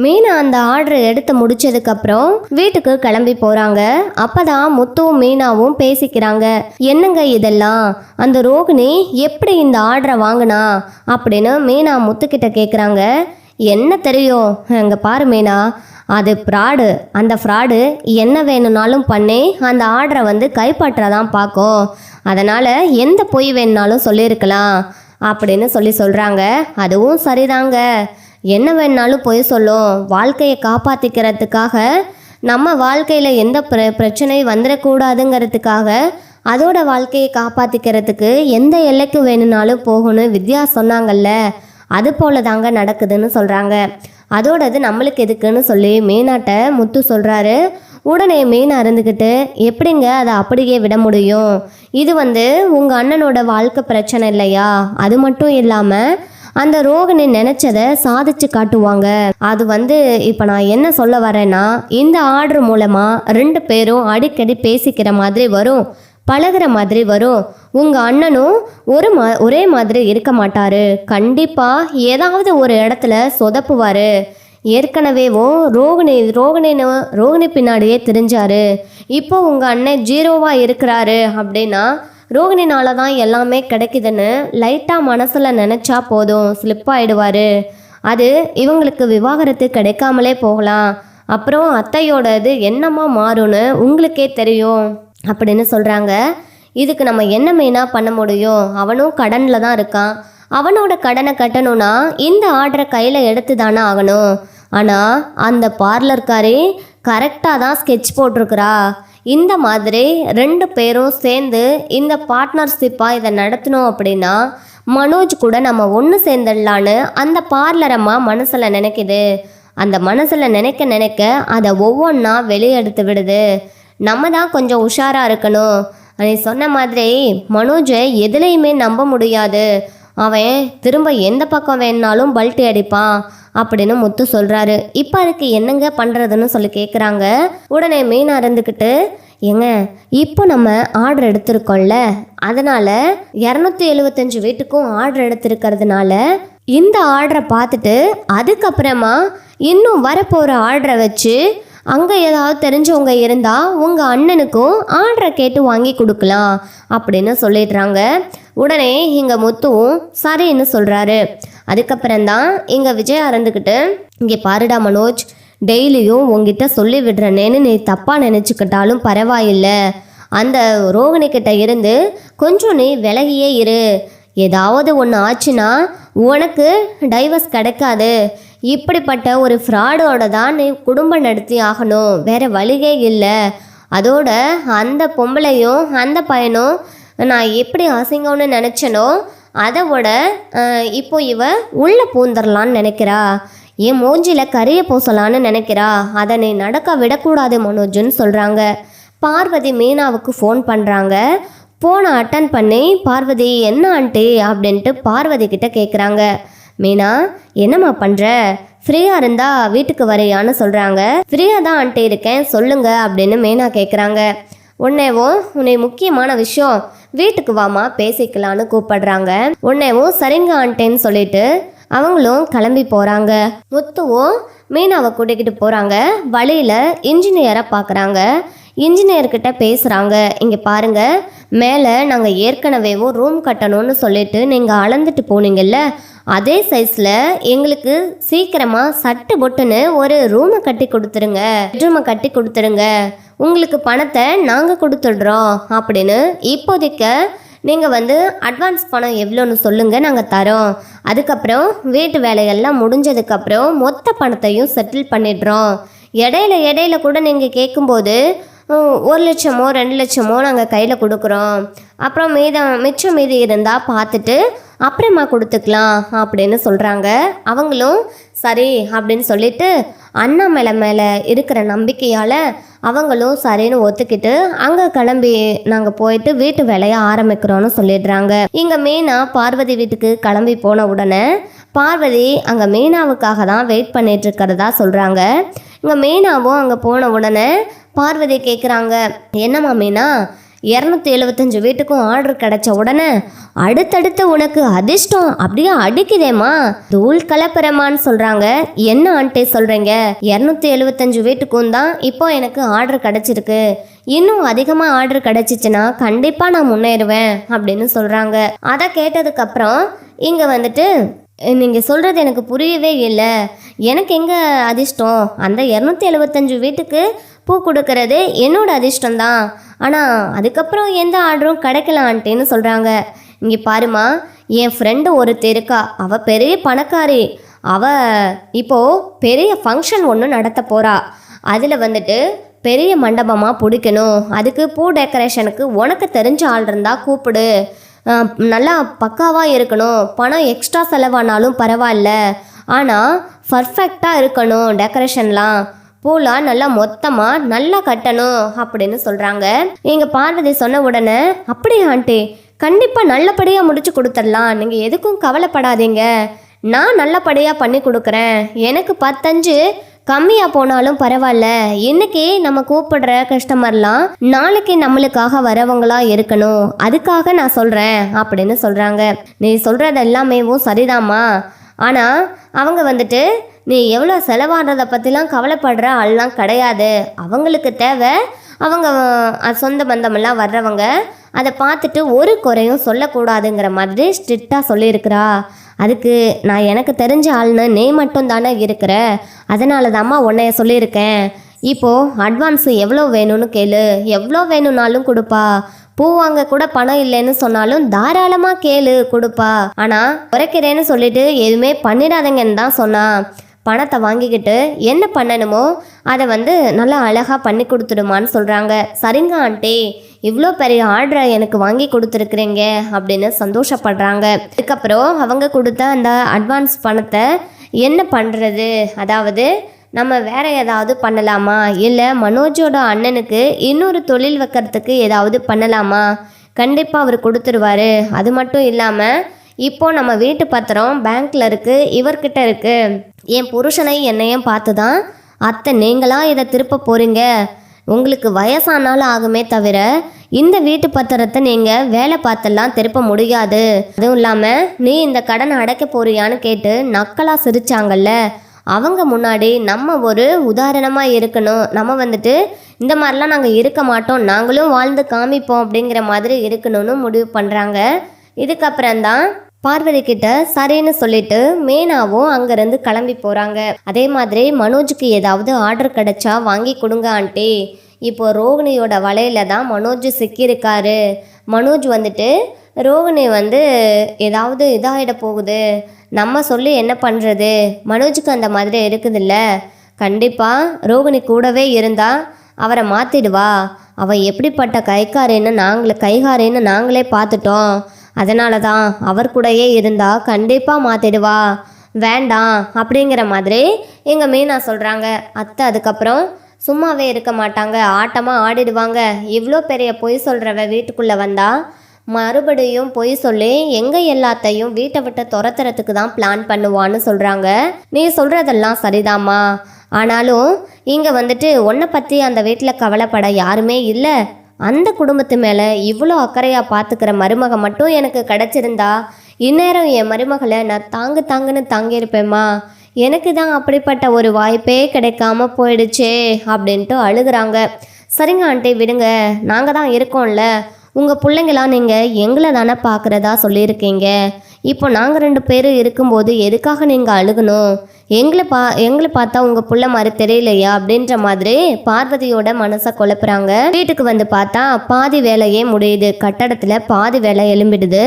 மீனா அந்த ஆர்டர் எடுத்து முடிச்சதுக்கப்புறம் வீட்டுக்கு கிளம்பி போகிறாங்க அப்பதான் முத்துவும் மீனாவும் பேசிக்கிறாங்க. என்னங்க இதெல்லாம்? அந்த ரோகிணி எப்படி இந்த ஆர்டரை வாங்கினா? அப்படின்னு மீனா முத்துக்கிட்ட கேட்குறாங்க என்ன தெரியும்? அங்கே பாரு மீனா. அது ஃப்ராடு. அந்த ஃப்ராடு என்ன வேணும்னாலும் பண்ணி அந்த ஆர்டரை வந்து கைப்பற்றதான் பார்க்கும். அதனால் எந்த பொய் வேணுனாலும் சொல்லியிருக்கலாம். அப்படின்னு சொல்லி சொல்கிறாங்க அதுவும் சரிதாங்க. என்ன வேணாலும் பொய் சொல்லும். வாழ்க்கையை காப்பாற்றிக்கிறதுக்காக நம்ம வாழ்க்கையில் எந்த பிர பிரச்சனை வந்துடக்கூடாதுங்கிறதுக்காக அதோட வாழ்க்கையை காப்பாற்றிக்கிறதுக்கு எந்த எல்லைக்கு வேணும்னாலும் போகணும் வித்யா சொன்னாங்கல்ல அது போல தாங்க நடக்குதுன்னு சொல்கிறாங்க அதோடது நம்மளுக்கு எதுக்குன்னு சொல்லி மீனாட்ட முத்து சொல்கிறாரு உடனே மீன் அருந்துக்கிட்டு எப்படிங்க அதை அப்படியே விட முடியும்? இது வந்து உங்கள் அண்ணனோட வாழ்க்கை பிரச்சனை இல்லையா? அது மட்டும் இல்லாமல் அந்த ரோகிணி நினைச்சதை சாதிச்சு காட்டுவாங்க. அது வந்து இப்போ நான் என்ன சொல்ல வரேன்னா இந்த ஆர்டர் மூலமா ரெண்டு பேரும் அடிக்கடி பேசிக்கிற மாதிரி வரும் பழகுற மாதிரி வரும். உங்க அண்ணனும் ஒரு மா ஒரே மாதிரி இருக்க மாட்டாரு. கண்டிப்பா ஏதாவது ஒரு இடத்துல சொதப்புவாரு. ஏற்கனவேவோ ரோகிணி ரோகிணின்னு ரோகிணி பின்னாடியே தெரிஞ்சாரு. இப்போ உங்க அண்ணன் ஜீரோவா இருக்கிறாரு அப்படின்னா ரோகிணினால தான் எல்லாமே கிடைக்குதுன்னு லைட்டாக மனசில் நினச்சா போதும் ஸ்லிப் ஆகிடுவார் அது இவங்களுக்கு விவாகரத்து கிடைக்காமலே போகலாம். அப்புறம் அத்தையோட இது என்னமா மாறும்னு உங்களுக்கே தெரியும் அப்படின்னு சொல்கிறாங்க இதுக்கு நம்ம என்ன மெயினாக பண்ண முடியும்? அவனும் கடனில் தான் இருக்கான். அவனோட கடனை கட்டணும்னா இந்த ஆர்டரை கையில் எடுத்து தானே ஆகணும். ஆனால் அந்த பார்லர்காரே கரெக்டாக தான் ஸ்கெட்ச் போட்டிருக்கிறா. இந்த மாதிரி ரெண்டு பேரும் சேர்ந்து இந்த பார்ட்னர்ஷிப்பாக இதை நடத்தினோம் அப்படின்னா மனோஜ் கூட நம்ம ஒன்று சேர்ந்துடலான்னு அந்த பார்லரம்மா மனசில் நினைக்குது. அந்த மனசில் நினைக்க நினைக்க அதை ஒவ்வொன்றா வெளியே எடுத்து விடுது. நம்ம தான் கொஞ்சம் உஷாராக இருக்கணும். நீ சொன்ன மாதிரி மனோஜை எதுலேயுமே நம்ப முடியாது. அவன் திரும்ப எந்த பக்கம் வேணுனாலும் பல்ட்டி அடிப்பான். அப்படின்னு முத்து சொல்கிறாரு இப்போ அதுக்கு என்னங்க பண்ணுறதுன்னு சொல்லி கேட்குறாங்க உடனே மீனா இருந்துக்கிட்டு ஏங்க இப்போ நம்ம ஆர்டர் எடுத்திருக்கோம்ல. அதனால் இரநூத்தி எழுபத்தஞ்சு வீட்டுக்கும் ஆர்டர் எடுத்திருக்கிறதுனால இந்த ஆர்டரை பார்த்துட்டு அதுக்கப்புறமா இன்னும் வரப்போகிற ஆர்டரை வச்சு அங்கே ஏதாவது தெரிஞ்சவங்க இருந்தால் உங்கள் அண்ணனுக்கும் ஆர்டரை கேட்டு வாங்கி கொடுக்கலாம். அப்படின்னு சொல்லிடுறாங்க. உடனே இங்கே முத்துவும் சரின்னு சொல்கிறாரு அதுக்கப்புறம்தான் இங்கே விஜய் அறந்துக்கிட்டு இங்கே பாருடா மனோஜ் டெய்லியும் உங்ககிட்ட சொல்லி விடுறேனேன்னு நீ தப்பாக நினச்சிக்கிட்டாலும் பரவாயில்லை. அந்த ரோகிணிக்கிட்ட இருந்து கொஞ்சம் நீ விலகியே இரு. ஏதாவது ஒன்று ஆச்சுன்னா உனக்கு டைவர்ஸ் கிடைக்காது. இப்படிப்பட்ட ஒரு ஃப்ராடோட தான் நீ குடும்பம் நடத்தி ஆகணும். வேற வழியே இல்லை. அதோட அந்த பொம்பளையும் அந்த பையனும் நான் எப்படி அசிங்கம்னு நினச்சனோ அதை விட இப்போ இவ உள்ளே பூந்துடலான்னு நினைக்கிறா. என் மூஞ்சியில் கரிய பூசலான்னு நினைக்கிறா. அதை நீ நடக்க விடக்கூடாது மனோஜுன்னு சொல்கிறாங்க பார்வதி மீனாவுக்கு ஃபோன் பண்ணுறாங்க ஃபோனை அட்டன் பண்ணி பார்வதி என்ன ஆண்டி அப்படின்ட்டு பார்வதி கிட்ட கேட்குறாங்க மீனா என்னம்மா பண்ணுற ஃப்ரீயாக இருந்தா வீட்டுக்கு வரையான்னு சொல்கிறாங்க ஃப்ரீயாக தான் ஆண்டி இருக்கேன் சொல்லுங்க அப்படின்னு மீனா கேட்குறாங்க உன்னைவும் உன்னை முக்கியமான விஷயம் வீட்டுக்கு வாமா பேசிக்கலான்னு கூப்பிடுறாங்க. உன்னைவும் சரிங்க ஆண்டேன்னு சொல்லிட்டு அவங்களும் கிளம்பி போகிறாங்க முத்துவும் மீனாவை கூட்டிக்கிட்டு போகிறாங்க வழியில் இன்ஜினியரை பார்க்குறாங்க இன்ஜினியர்கிட்ட பேசுகிறாங்க இங்கே பாருங்கள் மேலே நாங்கள் ஏற்கனவேவும் ரூம் கட்டணும்னு சொல்லிட்டு நீங்கள் அளந்துட்டு போனீங்கல்ல அதே சைஸில் எங்களுக்கு சீக்கிரமாக சட்டு பொட்டுன்னு ஒரு ரூமை கட்டி கொடுத்துருங்க. பெட்ரூமை கட்டி கொடுத்துருங்க. உங்களுக்கு பணத்தை நாங்கள் கொடுத்துடுறோம் அப்படின்னு இப்போதைக்கு நீங்கள் வந்து அட்வான்ஸ் பணம் எவ்வளோன்னு சொல்லுங்கள் நாங்கள் தரோம். அதுக்கப்புறம் வீட்டு வேலையெல்லாம் முடிஞ்சதுக்கப்புறம் மொத்த பணத்தையும் செட்டில் பண்ணிடுறோம். இடையில இடையில கூட நீங்கள் கேட்கும்போது ஒரு லட்சமோ ரெண்டு லட்சமோ நாங்கள் கையில் கொடுக்குறோம். அப்புறம் மீதம் மிச்சம் மீதி இருந்தால் பார்த்துட்டு அப்புறமா கொடுத்துக்கலாம் அப்படின்னு சொல்கிறாங்க அவங்களும் சரி அப்படின்னு சொல்லிட்டு அண்ணா மேலே மேலே இருக்கிற நம்பிக்கையால் அவங்களும் சரின்னு ஒத்துக்கிட்டு அங்கே கிளம்பி நாங்கள் போயிட்டு வீட்டு வேலையை ஆரம்பிக்கிறோன்னு சொல்லிடுறாங்க. இங்கே மீனா பார்வதி வீட்டுக்கு கிளம்பி போன உடனே பார்வதி அங்கே மீனாவுக்காக தான் வெயிட் பண்ணிட்டு இருக்கிறதா சொல்கிறாங்க இங்கே மீனாவும் அங்கே போன உடனே பார்வதி கேட்குறாங்க என்னம்மா மீனா இரநூத்தி எழுபத்தஞ்சு வீட்டுக்கும் ஆர்டர் கிடைச்ச உடனே அடுத்தடுத்து உனக்கு அதிர்ஷ்டம் அப்படியே அடிக்குதேம்மா. தூள் கலப்பரமான்னு சொல்கிறாங்க என்ன ஆண்டி சொல்கிறீங்க இரநூத்தி எழுபத்தஞ்சு வீட்டுக்கும் தான் இப்போ எனக்கு ஆர்டர் கிடச்சிருக்கு. இன்னும் அதிகமாக ஆர்டர் கிடச்சிச்சின்னா கண்டிப்பாக நான் முன்னேறுவேன் அப்படின்னு சொல்கிறாங்க அதை கேட்டதுக்கப்புறம் இங்கே வந்துட்டு நீங்கள் சொல்கிறது எனக்கு புரியவே இல்லை. எனக்கு எங்கே அதிர்ஷ்டம்? அந்த இரநூத்தி எழுபத்தஞ்சு வீட்டுக்கு பூ கொடுக்கறது என்னோட அதிர்ஷ்டம் தான் ஆனால் அதுக்கப்புறம் எந்த ஆர்டரும் கிடைக்கலான்ட்டேன்னு சொல்கிறாங்க இங்கே பாருமா என் ஃப்ரெண்டு ஒருத்தர் இருக்கா. அவள் பெரிய பணக்காரி. அவள் இப்போ பெரிய ஃபங்க்ஷன் ஒன்று நடத்த போகிறா அதில் வந்துட்டு பெரிய மண்டபமாக பிடிக்கணும். அதுக்கு பூ டெக்கரேஷனுக்கு உனக்கு தெரிஞ்ச ஆள் இருந்தால் கூப்பிடு. நல்லா பக்காவாக இருக்கணும். பணம் எக்ஸ்ட்ரா செலவானாலும் பரவாயில்ல. ஆனால் பர்ஃபெக்டாக இருக்கணும் டெக்கரேஷன்லாம் பூலாம் நல்லா மொத்தமாக நல்லா கட்டணும் அப்படின்னு சொல்கிறாங்க எங்கள் பார்வதி சொன்ன உடனே அப்படியே ஆண்டி கண்டிப்பாக நல்லபடியாக முடிச்சு கொடுத்துடலாம். நீங்கள் எதுக்கும் கவலைப்படாதீங்க. நான் நல்லபடியாக பண்ணி கொடுக்குறேன். எனக்கு பத்தஞ்சு கம்மியாக போனாலும் பரவாயில்ல. இன்னைக்கு நம்ம கூப்பிடுற கஸ்டமர்லாம் நாளைக்கு நம்மளுக்காக வரவங்களா இருக்கணும். அதுக்காக நான் சொல்கிறேன் அப்படின்னு சொல்கிறாங்க நீ சொல்கிறது எல்லாமேவும் சரிதாம்மா. ஆனால் அவங்க வந்துட்டு நீ எவ்வளோ செலவாடுறத பற்றிலாம் கவலைப்படுற ஆள்லாம் கிடையாது. அவங்களுக்கு தேவை. அவங்க சொந்த பந்தமெல்லாம் வர்றவங்க அதை பார்த்துட்டு ஒரு குறையும் சொல்லக்கூடாதுங்கிற மாதிரி ஸ்ட்ரிக்டாக சொல்லியிருக்கிறா. அதுக்கு நான் எனக்கு தெரிஞ்ச ஆள்னு நீ மட்டும் தானே இருக்கிற. அதனால தாம்மா உன்னைய சொல்லியிருக்கேன். இப்போது அட்வான்ஸு எவ்வளோ வேணும்னு கேளு. எவ்வளோ வேணும்னாலும் கொடுப்பா. பூ வாங்க கூட பணம் இல்லைன்னு சொன்னாலும் தாராளமாக கேளு கொடுப்பா. ஆனால் குறைக்கிறேன்னு சொல்லிட்டு எதுவுமே பண்ணிடாதங்கன்னு தான் சொன்னா பணத்தை வாங்கிக்கிட்டு என்ன பண்ணணுமோ அதை வந்து நல்லா அழகாக பண்ணி கொடுத்துடுமான்னு சொல்கிறாங்க சரிங்க ஆண்டி இவ்வளோ பெரிய ஆர்டரை எனக்கு வாங்கி கொடுத்துருக்குறீங்க அப்படின்னு சந்தோஷப்படுறாங்க. அதுக்கப்புறம் அவங்க கொடுத்த அந்த அட்வான்ஸ் பணத்தை என்ன பண்ணுறது அதாவது நம்ம வேற ஏதாவது பண்ணலாமா? இல்லை மனோஜோட அண்ணனுக்கு இன்னொரு தொழில் வைக்கிறதுக்கு ஏதாவது பண்ணலாமா? கண்டிப்பாக அவர் கொடுத்துருவாரு. அது மட்டும் இல்லாமல் இப்போ நம்ம வீட்டு பத்திரம் பேங்க்ல இருக்கு இவர்கிட்ட இருக்கு. என் புருஷனை என்னையும் பார்த்து தான் அத்தை நீங்களாக இதை திருப்ப போறீங்க? உங்களுக்கு வயசானாலும் ஆகுமே தவிர இந்த வீட்டு பத்திரத்தை நீங்கள் வேலை பார்த்தெல்லாம் திருப்ப முடியாது. அதுவும் இல்லாமல் நீ இந்த கடனை அடைக்க போறியான்னு கேட்டு நக்கலாக சிரிச்சாங்கல்ல? அவங்க முன்னாடி நம்ம ஒரு உதாரணமாக இருக்கணும். நம்ம வந்துட்டு இந்த மாதிரிலாம் நாங்கள் இருக்க மாட்டோம். நாங்களும் வாழ்ந்து காமிப்போம் அப்படிங்கிற மாதிரி இருக்கணும்னு முடிவு பண்ணுறாங்க இதுக்கப்புறம்தான் பார்வதி கிட்ட சரின்னு சொல்லிட்டு மேனாவும் அங்கேருந்து கிளம்பி போகிறாங்க அதே மாதிரி மனோஜுக்கு ஏதாவது ஆர்டர் கிடைச்சா வாங்கி கொடுங்க ஆண்டி. இப்போ ரோகிணியோட வலையில தான் மனோஜ் சிக்கியிருக்காரு. மனோஜ் வந்துட்டு ரோகிணி வந்து ஏதாவது இதாகிட போகுது. நம்ம சொல்லி என்ன பண்ணுறது மனோஜுக்கு அந்த மாதிரி இருக்குதுல்ல. கண்டிப்பாக ரோகிணி கூடவே இருந்தால் அவரை மாற்றிடுவா அவள் எப்படிப்பட்ட கைக்காரேன்னு நாங்களே கைகாரேன்னு நாங்களே பார்த்துட்டோம். அதனால தான் அவர் கூடயே இருந்தால் கண்டிப்பாக மாற்றிடுவா வேண்டாம் அப்படிங்கிற மாதிரி எங்கள் மீனா சொல்கிறாங்க அத்தை அதுக்கப்புறம் சும்மாவே இருக்க மாட்டாங்க ஆட்டமாக ஆடிடுவாங்க. இவ்வளோ பெரிய பொய் சொல்கிறவ வீட்டுக்குள்ளே வந்தால் மறுபடியும் பொய் சொல்லி எங்கே எல்லாத்தையும் வீட்டை விட்டு துரத்துறதுக்கு தான் பிளான் பண்ணுவான்னு சொல்கிறாங்க நீ சொல்கிறதெல்லாம் சரிதாம்மா. ஆனாலும் இங்கே வந்துட்டு உன்னை பற்றி அந்த வீட்டில் கவலைப்பட யாருமே இல்லை. அந்த குடும்பத்து மேலே இவ்வளோ அக்கறையாக பார்த்துக்கிற மருமக மட்டும் எனக்கு கிடச்சிருந்தா இந்நேரம் என் மருமகளை நான் தாங்கு தாங்குன்னு தாங்கியிருப்பேம்மா. எனக்கு தான் அப்படிப்பட்ட ஒரு வாய்ப்பே கிடைக்காம போயிடுச்சே அப்படின்ட்டு அழுகுறாங்க. சரிங்க ஆண்டி விடுங்க. நாங்கள் தான் இருக்கோம்ல. உங்கள் பிள்ளைங்களாம் நீங்கள் எங்களை தானே பார்க்குறதா சொல்லியிருக்கீங்க? இப்போ நாங்கள் ரெண்டு பேரும் இருக்கும்போது எதுக்காக நீங்கள் அழுகணும்? எங்களை பா எங்களை பார்த்தா உங்கள் புள்ள மாதிரி தெரியலையா? அப்படின்ற மாதிரி பார்வதியோட மனசை குழப்புறாங்க. வீட்டுக்கு வந்து பார்த்தா பாதி வேலையே முடியுது. கட்டடத்தில் பாதி வேலை எழும்பிடுது.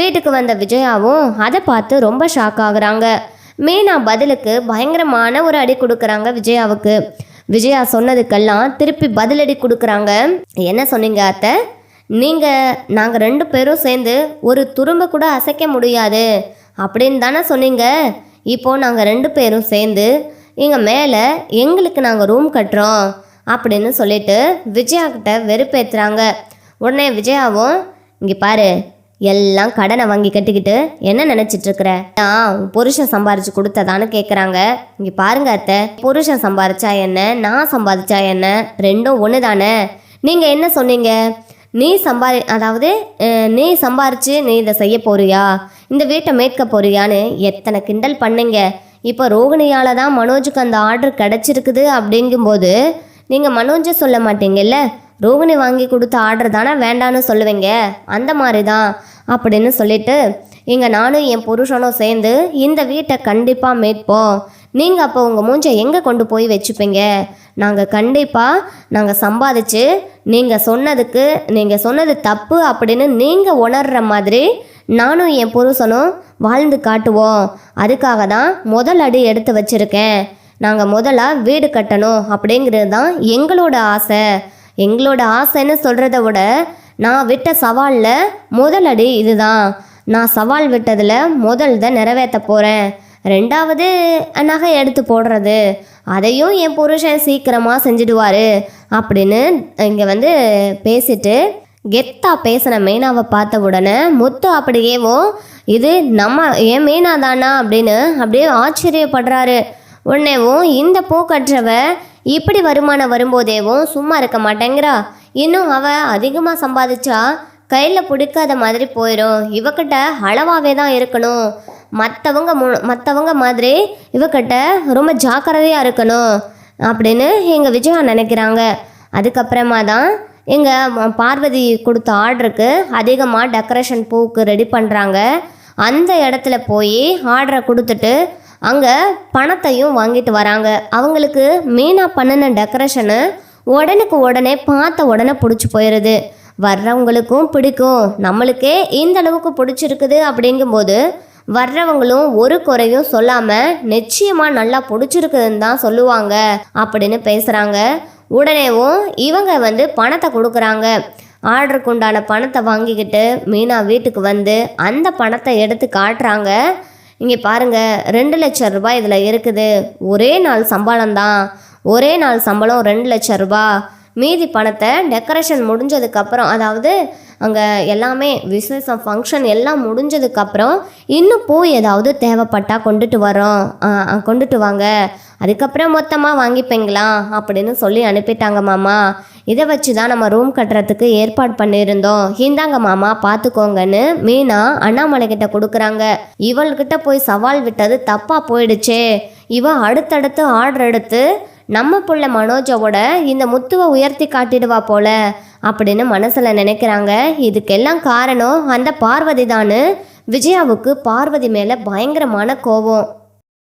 வீட்டுக்கு வந்த விஜயாவும் அதை பார்த்து ரொம்ப ஷாக் ஆகுறாங்க. மீனா பதிலுக்கு பயங்கரமான ஒரு அடி கொடுக்குறாங்க விஜயாவுக்கு. விஜயா சொன்னதுக்கெல்லாம் திருப்பி பதிலடி கொடுக்குறாங்க. என்ன சொன்னீங்க அத்தை? நீங்கள் நாங்கள் ரெண்டு பேரும் சேர்ந்து ஒரு துரும்ப கூட அசைக்க முடியாது. அப்படின்னு தானே சொன்னீங்க? இப்போது நாங்கள் ரெண்டு பேரும் சேர்ந்து இங்கே மேலே எங்களுக்கு நாங்கள் ரூம் கட்டுறோம் அப்படின்னு சொல்லிட்டு விஜயா கிட்ட உடனே விஜயாவும் இங்கே பாரு எல்லாம் கடனை வாங்கி கட்டிக்கிட்டு என்ன நினச்சிட்ருக்குற நான் புருஷன் சம்பாரிச்சு கொடுத்ததான்னு கேட்குறாங்க இங்கே பாருங்க அத்தை புருஷன் சம்பாரிச்சா என்ன நான் சம்பாதிச்சா என்ன ரெண்டும் ஒன்று தானே நீங்கள் என்ன சொன்னீங்க? நீ சம்பாரி அதாவது நீ சம்பாரித்து நீ இதை செய்ய போறியா? இந்த வீட்டை மேற்க போறியான்னு எத்தனை கிண்டல் பண்ணுங்க. இப்போ ரோகிணியால் தான் மனோஜுக்கு அந்த ஆர்டர் கிடச்சிருக்குது அப்படிங்கும்போது நீங்கள் மனோஜை சொல்ல மாட்டீங்கல்ல? ரோகிணி வாங்கி கொடுத்த ஆர்டர் தானே வேண்டான்னு சொல்லுவீங்க? அந்த மாதிரி தான் அப்படின்னு சொல்லிட்டு இங்கே நானும் என் புருஷனும் சேர்ந்து இந்த வீட்டை கண்டிப்பாக மீட்போம். நீங்கள் அப்போ உங்கள் மூஞ்சை எங்கே கொண்டு போய் வச்சுப்பீங்க? நாங்கள் கண்டிப்பாக நாங்கள் சம்பாதிச்சு நீங்கள் சொன்னதுக்கு நீங்கள் சொன்னது தப்பு அப்படின்னு நீங்கள் உணர்கிற மாதிரி நானும் என் புருஷனும் வாழ்ந்து காட்டுவோம். அதுக்காக தான் முதல் அடி எடுத்து வச்சுருக்கேன். நாங்கள் முதல்ல வீடு கட்டணும் அப்படிங்கிறது தான் எங்களோட ஆசை. எங்களோட ஆசைன்னு சொல்கிறத விட நான் விட்ட சவாலில் முதல் அடி இதுதான். நான் சவால் விட்டதில் முதல் தான் நிறைவேற்ற போகிறேன் ரெண்டாவது நகை எடுத்து போடுறது. அதையும் என் புருஷன் சீக்கிரமாக செஞ்சிடுவார் அப்படின்னு இங்கே வந்து பேசிட்டு கெத்தா பேசின மீனாவை பார்த்த உடனே முத்து அப்படியேவோ இது நம்ம ஏன் மீனா தானா அப்படின்னு அப்படியே ஆச்சரியப்படுறாரு. உடனேவும் இந்த பூக்கற்றவ இப்படி வருமானம் வரும்போதேவும் சும்மா இருக்க மாட்டேங்கிறா. இன்னும் அவ அதிகமாக சம்பாதிச்சா கையில் பிடிக்காத மாதிரி போயிடும் இவக்கிட்ட அளவாகவே தான் இருக்கணும். மற்றவங்க மு மற்றவங்க மாதிரி இவக்கிட்ட ரொம்ப ஜாக்கிரதையாக இருக்கணும் அப்படின்னு எங்கள் விஜயா நினைக்கிறாங்க. அதுக்கப்புறமா தான் எங்கள் பார்வதி கொடுத்த ஆர்டருக்கு அதிகமாக டெக்கரேஷன் பூவுக்கு ரெடி பண்ணுறாங்க அந்த இடத்துல போய் ஆர்டரை கொடுத்துட்டு அங்கே பணத்தையும் வாங்கிட்டு வராங்க. அவங்களுக்கு மீனாக பண்ணின டெக்கரேஷனு உடனுக்கு உடனே பார்த்த உடனே பிடிச்சி போயிடுது வர்றவங்களுக்கும் பிடிக்கும். நம்மளுக்கே இந்த அளவுக்கு பிடிச்சிருக்குது அப்படிங்கும்போது வர்றவங்களும் ஒரு குறையும் சொல்லாமல் நிச்சயமாக நல்லா பிடிச்சிருக்குதுன்னு தான் சொல்லுவாங்க அப்படின்னு பேசுகிறாங்க உடனேவும் இவங்க வந்து பணத்தை கொடுக்குறாங்க. ஆர்டருக்கு உண்டான பணத்தை வாங்கிக்கிட்டு மீனா வீட்டுக்கு வந்து அந்த பணத்தை எடுத்து காட்டுறாங்க. இங்கே பாருங்க ரெண்டு லட்சம் ரூபாய் இதில் இருக்குது. ஒரே நாள் சம்பளம் தான். ஒரே நாள் சம்பளம் ரெண்டு லட்சம் ரூபாய். மீதி பணத்தை டெக்கரேஷன் முடிஞ்சதுக்கப்புறம் அதாவது அங்கே எல்லாமே விசேஷம் ஃபங்க்ஷன் எல்லாம் முடிஞ்சதுக்கப்புறம் இன்னும் பூ ஏதாவது தேவைப்பட்டால் கொண்டுட்டு வரோம் கொண்டுட்டு வாங்க. அதுக்கப்புறம் மொத்தமாக வாங்கிப்பீங்களா? அப்படின்னு சொல்லி அனுப்பிட்டாங்க மாமா. இதை வச்சு தான் நம்ம ரூம் கட்டுறதுக்கு ஏற்பாடு பண்ணியிருந்தோம். இந்தாங்க மாமா பார்த்துக்கோங்கன்னு மீனா அண்ணாமலை கிட்ட கொடுக்குறாங்க. இவள்கிட்ட போய் சவால் விட்டது தப்பாக போயிடுச்சே. இவ அடுத்தடுத்து ஆர்டர் எடுத்து நம்ம புள்ள மனோஜாவோட இந்த முத்துவை உயர்த்தி காட்டிடுவா போல அப்படின்னு மனசில் நினைக்கிறாங்க. இதுக்கெல்லாம் காரணம் அந்த பார்வதி தான் விஜயாவுக்கு பார்வதி மேலே பயங்கரமான கோபம்